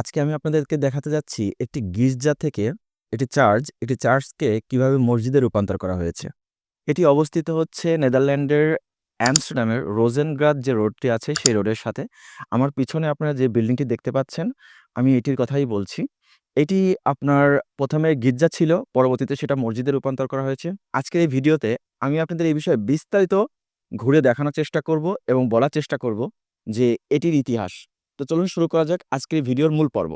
আজকে আমি আপনাদেরকে দেখাতে যাচ্ছি একটি গির্জা থেকে একটি চার্চ, একটি চার্চকে কীভাবে মসজিদে রূপান্তর করা হয়েছে। এটি অবস্থিত হচ্ছে নেদারল্যান্ডের অ্যামস্টারডামের রোজেনগ্রাদ যে রোডটি আছে সেই রোডের সাথে। আমার পিছনে আপনারা যে বিল্ডিংটি দেখতে পাচ্ছেন, আমি এটির কথাই বলছি। এটি আপনার প্রথমে গির্জা ছিল, পরবর্তীতে সেটা মসজিদে রূপান্তর করা হয়েছে। আজকের এই ভিডিওতে আমি আপনাদের এই বিষয়ে বিস্তারিত ঘুরে দেখানোর চেষ্টা করব এবং বলার চেষ্টা করব যে এটির ইতিহাস। তো চলুন শুরু করা যাক আজকের ভিডিওর মূল পর্ব।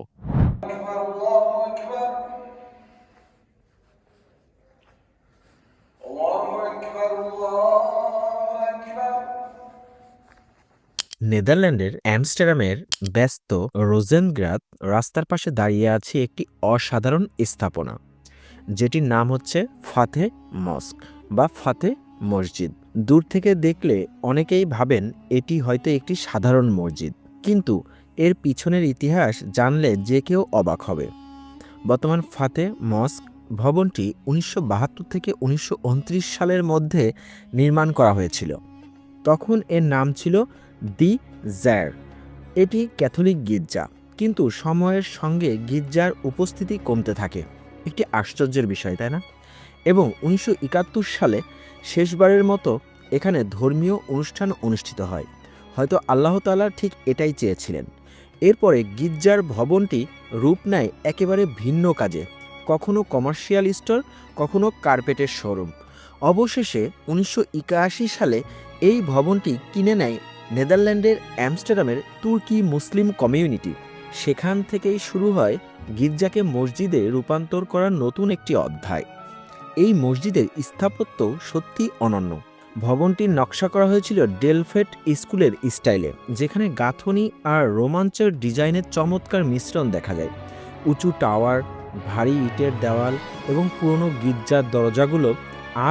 নেদারল্যান্ডের অ্যামস্টারডামের ব্যস্ত রোজেনগ্রাত রাস্তার পাশে দাঁড়িয়ে আছে একটি অসাধারণ স্থাপনা, যেটির নাম হচ্ছে ফাতে মস্ক বা ফাতে মসজিদ। দূর থেকে দেখলে অনেকেই ভাবেন এটি হয়তো একটি সাধারণ মসজিদ, কিন্তু এর পিছনের ইতিহাস জানলে যে কেউ অবাক হবে। বর্তমান ফাতে মস্ক ভবনটি উনিশশো বাহাত্তর থেকে উনিশশো উনত্রিশ সালের মধ্যে নির্মাণ করা হয়েছিল। তখন এর নাম ছিল দি জ্যার। এটি ক্যাথলিক গির্জা, কিন্তু সময়ের সঙ্গে গির্জার উপস্থিতি কমতে থাকে। একটি আশ্চর্যের বিষয়, তাই না? এবং উনিশশো একাত্তর সালে শেষবারের মতো এখানে ধর্মীয় অনুষ্ঠান অনুষ্ঠিত হয়। হয়তো আল্লাহ তাআলা ঠিক এটাই চেয়েছিলেন। এরপরে গির্জার ভবনটি রূপ নেয় একেবারে ভিন্ন কাজে, কখনো কমার্শিয়াল স্টোর কখনো কার্পেটের শোরুম অবশেষে উনিশশো একাশি সালে এই ভবনটি কিনে নেয় নেদারল্যান্ডের অ্যামস্টারডামের তুর্কি মুসলিম কমিউনিটি সেখান থেকেই শুরু হয় গির্জাকে মসজিদে রূপান্তর করার নতুন একটি অধ্যায়। এই মসজিদের স্থাপত্য সত্যি অনন্য। ভবনটির নকশা করা হয়েছিল ডেলফেট স্কুলের স্টাইলে, যেখানে গাঁথনি আর রোমাঞ্চের ডিজাইনের চমৎকার মিশ্রণ দেখা যায়। উঁচু টাওয়ার, ভারী ইটের দেওয়াল এবং পুরনো গির্জার দরজাগুলো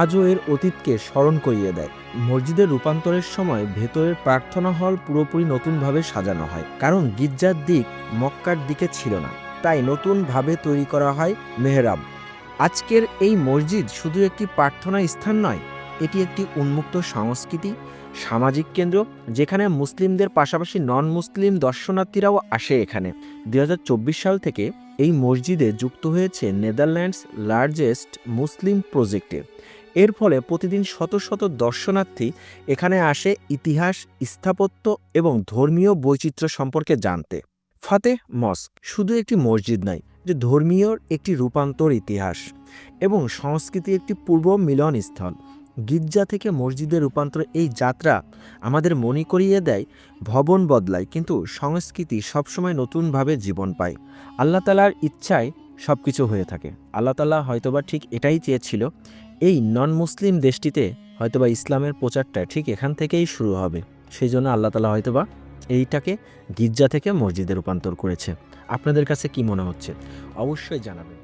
আজও এর অতীতকে স্মরণ করিয়ে দেয়। মসজিদের রূপান্তরের সময় ভেতরের প্রার্থনা হল পুরোপুরি নতুনভাবে সাজানো হয়, কারণ গির্জার দিক মক্কার দিকে ছিল না। তাই নতুনভাবে তৈরি করা হয় মেহরাব। আজকের এই মসজিদ শুধু একটি প্রার্থনা স্থান নয় এটি একটি উন্মুক্ত সংস্কৃতি, সামাজিক কেন্দ্র, যেখানে মুসলিমদের পাশাপাশি নন মুসলিম দর্শনার্থীরাও আসে এখানে। দুই সাল থেকে এই মসজিদে যুক্ত হয়েছে নেদারল্যান্ডস লার্জেস্ট মুসলিম প্রজেক্টে। এর ফলে প্রতিদিন শত শত দর্শনার্থী এখানে আসে ইতিহাস, স্থাপত্য এবং ধর্মীয় বৈচিত্র্য সম্পর্কে জানতে। ফাতেহ মস্ক শুধু একটি মসজিদ নয় যে ধর্মীয় একটি রূপান্তর ইতিহাস এবং সংস্কৃতি একটি পূর্ব মিলনস্থল। গির্জা থেকে মসজিদের রূপান্তর এই যাত্রা আমাদের মনে করিয়ে দেয় ভবন বদলায়, কিন্তু সংস্কৃতি সবসময় নতুনভাবে জীবন পায়। আল্লাহ তালার ইচ্ছায় সব কিছু হয়ে থাকে। আল্লাহ তালা হয়তোবা ঠিক এটাই চেয়েছিল, এই নন মুসলিম দেশটিতে হয়তোবা ইসলামের প্রচারটা ঠিক এখান থেকেই শুরু হবে। সেই জন্য আল্লাহ তালা হয়তোবা এইটাকে গির্জা থেকে মসজিদে রূপান্তর করেছে। আপনাদের কাছে কি মনে হচ্ছে? অবশ্যই জানাবেন।